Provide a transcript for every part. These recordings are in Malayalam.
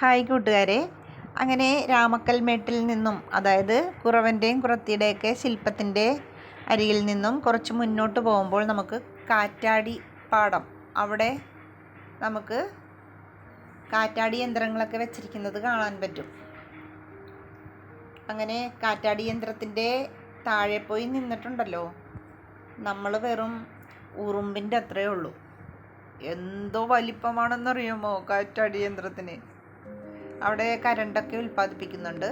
ഹായ് കൂട്ടുകാരെ. അങ്ങനെ രാമക്കൽമേട്ടിൽ നിന്നും അതായത് കുറവന്റെയും കുറത്തിയുടെയൊക്കെ ശില്പത്തിന്റെ അരികിൽ നിന്നും കുറച്ച് മുന്നോട്ട് പോകുമ്പോൾ നമുക്ക് കാറ്റാടി പാടം. അവിടെ നമുക്ക് കാറ്റാടി യന്ത്രങ്ങളൊക്കെ വെച്ചിരിക്കുന്നത് കാണാൻ പറ്റും. അങ്ങനെ കാറ്റാടി യന്ത്രത്തിന്റെ താഴെ പോയി നിന്നിട്ടുണ്ടല്ലോ. നമ്മൾ വെറും ഉറുമ്പിന്റെ അത്രയേ ഉള്ളൂ. എന്തോ വലിപ്പമാണെന്നറിയുമോ കാറ്റാടി യന്ത്രത്തിന്? അവിടെ കരണ്ടൊക്കെ ഉൽപ്പാദിപ്പിക്കുന്നുണ്ട്.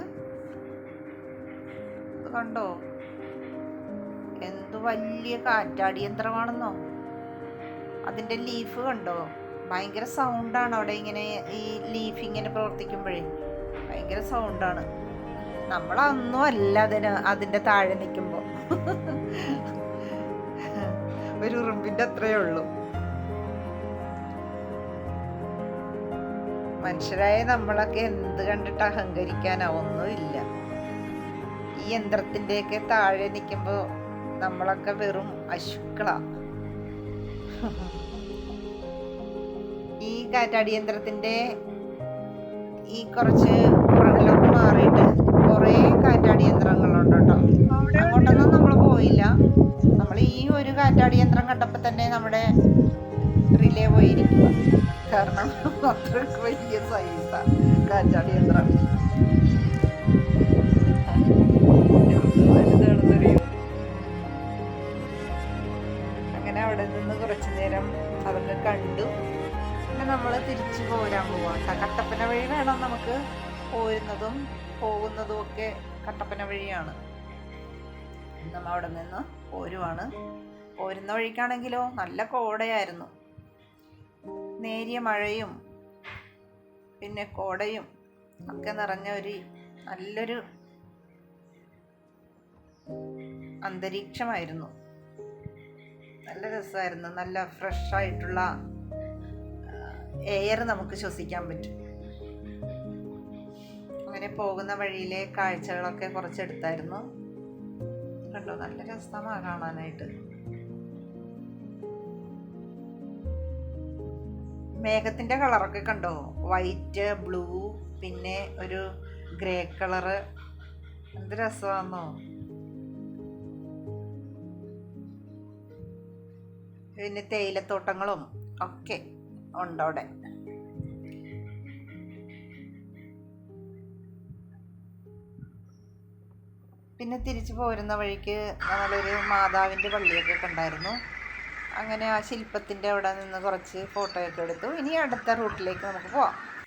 കണ്ടോ? എന്ത് വലിയ കാറ്റാടി യന്ത്രമാണെന്നോ? അതിന്റെ ലീഫ് കണ്ടോ? ഭയങ്കര സൗണ്ടാണ് അവിടെ ഇങ്ങനെ ഈ ലീഫ് ഇങ്ങനെ പ്രവർത്തിക്കുമ്പോഴേ. ഭയങ്കര സൗണ്ടാണ് നമ്മളൊന്നും അല്ല അതിന് അതിന്റെ താഴെ നിൽക്കുമ്പോൾ ഒരു ഉറുമ്പിന്റെ അത്രയേ ഉള്ളൂ. മനുഷ്യരായ നമ്മളൊക്കെ എന്ത് കണ്ടിട്ട് അഹങ്കരിക്കാനാ? ഒന്നുമില്ല. ഈ യന്ത്രത്തിന്റെയൊക്കെ താഴെ നിൽക്കുമ്പോൾ നമ്മളൊക്കെ വെറും അശുക്കളാ. ഈ കാറ്റാടി യന്ത്രത്തിന്റെ ഈ കുറച്ച് പുറകിലോട്ട് മാറിയിട്ട് കുറേ കാറ്റാടി യന്ത്രങ്ങളുണ്ട് കേട്ടോ അങ്ങോട്ടൊന്നും നമ്മൾ പോയില്ല. നമ്മൾ ഈ ഒരു കാറ്റാടിയന്ത്രം കണ്ടപ്പോൾ തന്നെ നമ്മുടെ റിലേ പോയിരിക്കുക കാരണം അത്രയ്ക്ക് വലിയ സൈസാണ് കാറ്റാടി യന്ത്രം. അങ്ങനെ അവിടെ നിന്ന് കുറച്ചു നേരം അവർക്ക് കണ്ടു. പിന്നെ നമ്മൾ തിരിച്ചു പോരാൻ പോവാം. കട്ടപ്പന വഴി വേണം നമുക്ക് പോരുന്നതും പോകുന്നതും ഒക്കെ കട്ടപ്പന വഴിയാണ്. നമ്മൾ അവിടെ നിന്ന് പോരുവാണ്. പോരുന്ന വഴിക്കാണെങ്കിലോ നല്ല കോടയായിരുന്നു. നേരിയ മഴയും പിന്നെ കോടയും ഒക്കെ നിറഞ്ഞ ഒരു നല്ലൊരു അന്തരീക്ഷമായിരുന്നു. നല്ല രസമായിരുന്നു. നല്ല ഫ്രഷ് ആയിട്ടുള്ള എയർ നമുക്ക് ശ്വസിക്കാൻ പറ്റും. അങ്ങനെ പോകുന്ന വഴിയിലെ കാഴ്ചകളൊക്കെ കുറച്ചെടുത്തായിരുന്നു. കണ്ടോ? നല്ല രസമാണ് കാണാനായിട്ട്. മേഘത്തിന്റെ കളറൊക്കെ കണ്ടോ? വൈറ്റ് ബ്ലൂ പിന്നെ ഒരു ഗ്രേ കളറ് എന്ത് രസമാണെന്നോ പിന്നെ തേയിലത്തോട്ടങ്ങളും ഒക്കെ ഉണ്ടവിടെ പിന്നെ തിരിച്ചു പോരുന്ന വഴിക്ക് നമ്മളൊരു മാതാവിന്റെ പള്ളിയൊക്കെ കണ്ടായിരുന്നു. അങ്ങനെ ആ ശില്പത്തിന്റെ അവിടെ നിന്ന് കുറച്ച് ഫോട്ടോയൊക്കെ എടുത്തു. ഇനി അടുത്ത റൂട്ടിലേക്ക് നമുക്ക് പോവാം.